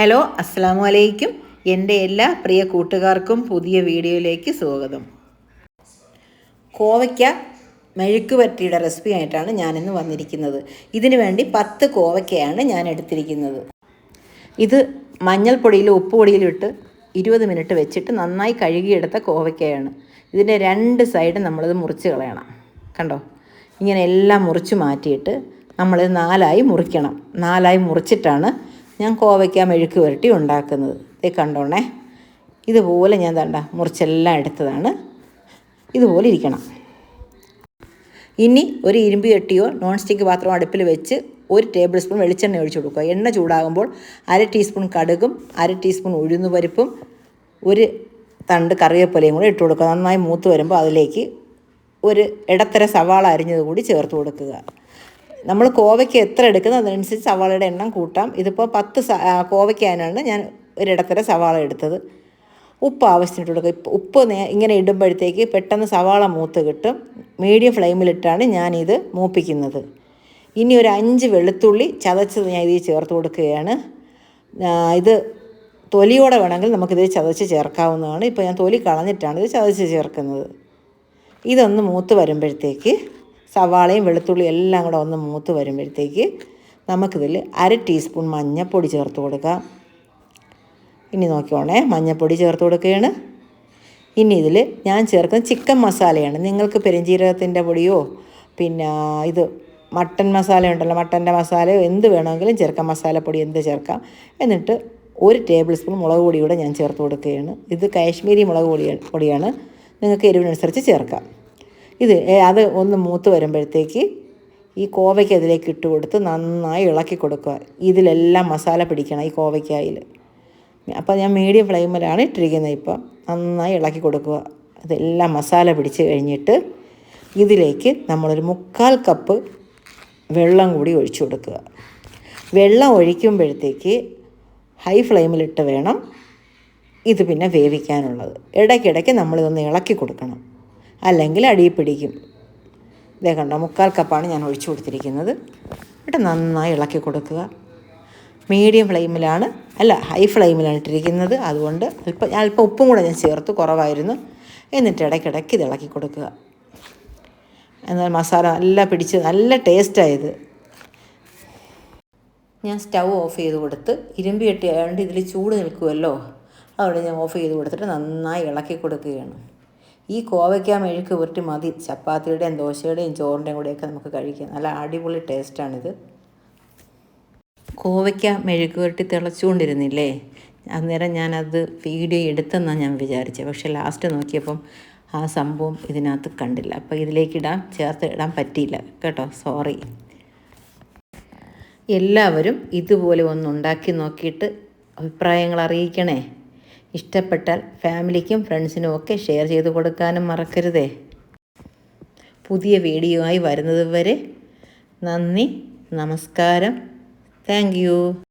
Hello അസ്സാം വലൈക്കും എന്റെ എല്ലാ പ്രിയ കൂട്ടുകാർക്കും പുതിയ വീഡിയോയിലേക്ക് സ്വാഗതം. കോവയ്ക്ക മെഴുക്ക് പറ്റിയുടെ റെസിപ്പി ആയിട്ടാണ് ഞാനിന്ന് വന്നിരിക്കുന്നത്. ഇതിനു വേണ്ടി പത്ത് കോവയ്ക്കയാണ് ഞാൻ എടുത്തിരിക്കുന്നത്. ഇത് മഞ്ഞൾപ്പൊടിയിൽ ഉപ്പുപൊടിയിലിട്ട് ഇരുപത് മിനിറ്റ് വെച്ചിട്ട് നന്നായി കഴുകിയെടുത്ത കോവയ്ക്കയാണ്. ഇതിന്റെ രണ്ട് സൈഡും നമ്മളിത് മുറിച്ച് കളയണം. കണ്ടോ? ഇങ്ങനെ എല്ലാം മുറിച്ച് മാറ്റിയിട്ട് നമ്മളിത് നാലായി മുറിക്കണം. നാലായി മുറിച്ചിട്ടാണ് ഞാൻ കോവയ്ക്ക മെഴുക്ക് പുരട്ടി ഉണ്ടാക്കുന്നത്. ഇത് കണ്ടോണേ? ഇതുപോലെ ഞാൻ തണ്ട മുറിച്ചെല്ലാം എടുത്തതാണ്. ഇതുപോലെ ഇരിക്കണം. ഇനി ഒരു ഇരുമ്പ് ചട്ടിയോ നോൺ സ്റ്റിക്ക് പാത്രമോ അടുപ്പിൽ വെച്ച് ഒരു ടേബിൾ സ്പൂൺ വെളിച്ചെണ്ണ ഒഴിച്ചു കൊടുക്കുക. എണ്ണ ചൂടാകുമ്പോൾ അര ടീസ്പൂൺ കടുകും അര ടീസ്പൂൺ ഉഴുന്നുപരിപ്പും ഒരു തണ്ട് കറിവേപ്പിലയും കൂടി ഇട്ട് കൊടുക്കുക. നന്നായി മൂത്ത് വരുമ്പോൾ അതിലേക്ക് ഒരു ഇടത്തര സവാള അരിഞ്ഞത് കൂടി ചേർത്ത് കൊടുക്കുക. നമ്മൾ കോവയ്ക്ക് എത്ര എടുക്കുന്നത് അതിനനുസരിച്ച് സവാളയുടെ എണ്ണം കൂട്ടാം. ഇതിപ്പോൾ പത്ത് കോവയ്ക്കാനാണ് ഞാൻ ഒരിടത്തര സവാള എടുത്തത്. ഉപ്പ് ആവശ്യത്തിനിട്ട് കൊടുക്കുക ഉപ്പ് ഇങ്ങനെ ഇടുമ്പോഴത്തേക്ക് പെട്ടെന്ന് സവാള മൂത്ത് കിട്ടും. മീഡിയം ഫ്ലെയിമിലിട്ടാണ് ഞാനിത് മൂപ്പിക്കുന്നത്. ഇനി ഒരു അഞ്ച് വെളുത്തുള്ളി ചതച്ചത് ഞാൻ ഇതിൽ ചേർത്ത് കൊടുക്കുകയാണ്. ഇത് തൊലിയോടെ വേണമെങ്കിൽ നമുക്കിത് ചതച്ച് ചേർക്കാവുന്നതാണ്. ഇപ്പോൾ ഞാൻ തൊലി കളഞ്ഞിട്ടാണ് ഇത് ചതച്ച് ചേർക്കുന്നത്. ഇതൊന്ന് മൂത്ത് വരുമ്പോഴത്തേക്ക് സവാളയും വെളുത്തുള്ളിയും എല്ലാം കൂടെ ഒന്ന് മൂത്ത് വരുമ്പോഴത്തേക്ക് നമുക്കിതിൽ അര ടീസ്പൂൺ മഞ്ഞൾപ്പൊടി ചേർത്ത് കൊടുക്കാം. ഇനി നോക്കിക്കോണേ മഞ്ഞൾപ്പൊടി ചേർത്ത് കൊടുക്കുകയാണ്. ഇനി ഇതിൽ ഞാൻ ചേർക്കുന്ന ചിക്കൻ മസാലയാണ്. നിങ്ങൾക്ക് പെരുംജീരകത്തിന്റെ പൊടിയോ പിന്നെ ഇത് മട്ടൻ മസാല ഉണ്ടല്ലോ മട്ടന്റെ മസാലയോ എന്ത് വേണമെങ്കിലും ചേർക്കാം. മസാലപ്പൊടി എന്ത് ചേർക്കാം. എന്നിട്ട് ഒരു ടേബിൾ സ്പൂൺ മുളക് പൊടി കൂടെ ഞാൻ ചേർത്ത് കൊടുക്കുകയാണ്. ഇത് കാശ്മീരി മുളക് പൊടിയാണ്. നിങ്ങൾക്ക് എരിവിനനുസരിച്ച് ചേർക്കാം. ഇത് അത് ഒന്ന് മൂത്ത് വരുമ്പോഴത്തേക്ക് ഈ കോവയ്ക്ക് അതിലേക്ക് ഇട്ട് കൊടുത്ത് നന്നായി ഇളക്കി കൊടുക്കുക. ഇതിലെല്ലാം മസാല പിടിക്കണം ഈ കോവയ്ക്കായിൽ. അപ്പോൾ ഞാൻ മീഡിയം ഫ്ലെയിമിലാണ് ഇട്ടിരിക്കുന്നത് ഇപ്പം. നന്നായി ഇളക്കി കൊടുക്കുക. ഇതെല്ലാം മസാല പിടിച്ച് കഴിഞ്ഞിട്ട് ഇതിലേക്ക് നമ്മളൊരു മുക്കാൽ കപ്പ് വെള്ളം കൂടി ഒഴിച്ചു കൊടുക്കുക. വെള്ളം ഒഴിക്കുമ്പോഴത്തേക്ക് ഹൈ ഫ്ലെയിമിലിട്ട് വേണം ഇത് പിന്നെ വേവിക്കാനുള്ളത്. ഇടയ്ക്കിടയ്ക്ക് നമ്മളിതൊന്ന് ഇളക്കി കൊടുക്കണം. അല്ലെങ്കിൽ അടിയിൽ പിടിക്കും. ഇതേ കണ്ടോ? മുക്കാൽ കപ്പാണ് ഞാൻ ഒഴിച്ചു കൊടുത്തിരിക്കുന്നത്. എന്നിട്ട് നന്നായി ഇളക്കി കൊടുക്കുക. മീഡിയം ഫ്ലെയിമിലാണ് അല്ല ഹൈ ഫ്ലെയിമിലാണ് ഇട്ടിരിക്കുന്നത്. അതുകൊണ്ട് അല്പം അല്പം ഉപ്പും കൂടെ ഞാൻ ചേർത്ത് കുറവായിരുന്നു. എന്നിട്ട് ഇടയ്ക്കിടയ്ക്ക് ഇത് ഇളക്കി കൊടുക്കുക. എന്നാൽ മസാല നല്ല പിടിച്ച് നല്ല ടേസ്റ്റായത്. ഞാൻ സ്റ്റൗ ഓഫ് ചെയ്ത് കൊടുത്ത് ഇരുമ്പി കെട്ടി ആയതുകൊണ്ട് ഇതിൽ ചൂട് നിൽക്കുമല്ലോ അതുകൊണ്ട് ഞാൻ ഓഫ് ചെയ്ത് കൊടുത്തിട്ട് നന്നായി ഇളക്കി കൊടുക്കുകയാണ്. ഈ കോവയ്ക്ക മെഴുക്ക് ഉരുട്ടി മതി. ചപ്പാത്തിയുടെയും ദോശയുടെയും ചോറിന്റെയും കൂടെയൊക്കെ നമുക്ക് കഴിക്കാം. നല്ല അടിപൊളി ടേസ്റ്റാണിത്. കോവയ്ക്ക മെഴുക്ക് ഉരുട്ടി തിളച്ചുകൊണ്ടിരുന്നില്ലേ? അന്നേരം ഞാനത് വീഡിയോ എടുത്തെന്നാണ് ഞാൻ വിചാരിച്ചത് പക്ഷേ ലാസ്റ്റ് നോക്കിയപ്പം ആ സംഭവം ഇതിനകത്ത് കണ്ടില്ല. അപ്പോൾ ഇതിലേക്ക് ഇടാൻ ചേർത്ത് ഇടാൻ പറ്റിയില്ല. കേട്ടോ സോറി. എല്ലാവരും ഇതുപോലെ ഒന്ന് ഉണ്ടാക്കി നോക്കിയിട്ട് അഭിപ്രായങ്ങൾ അറിയിക്കണേ. ഇഷ്ടപ്പെട്ടാൽ ഫാമിലിക്കും ഫ്രണ്ട്സിനും ഒക്കെ ഷെയർ ചെയ്ത് കൊടുക്കാനും മറക്കരുതേ. പുതിയ വീഡിയോ ആയി വരുന്നത് വരെ നന്ദി നമസ്കാരം. താങ്ക്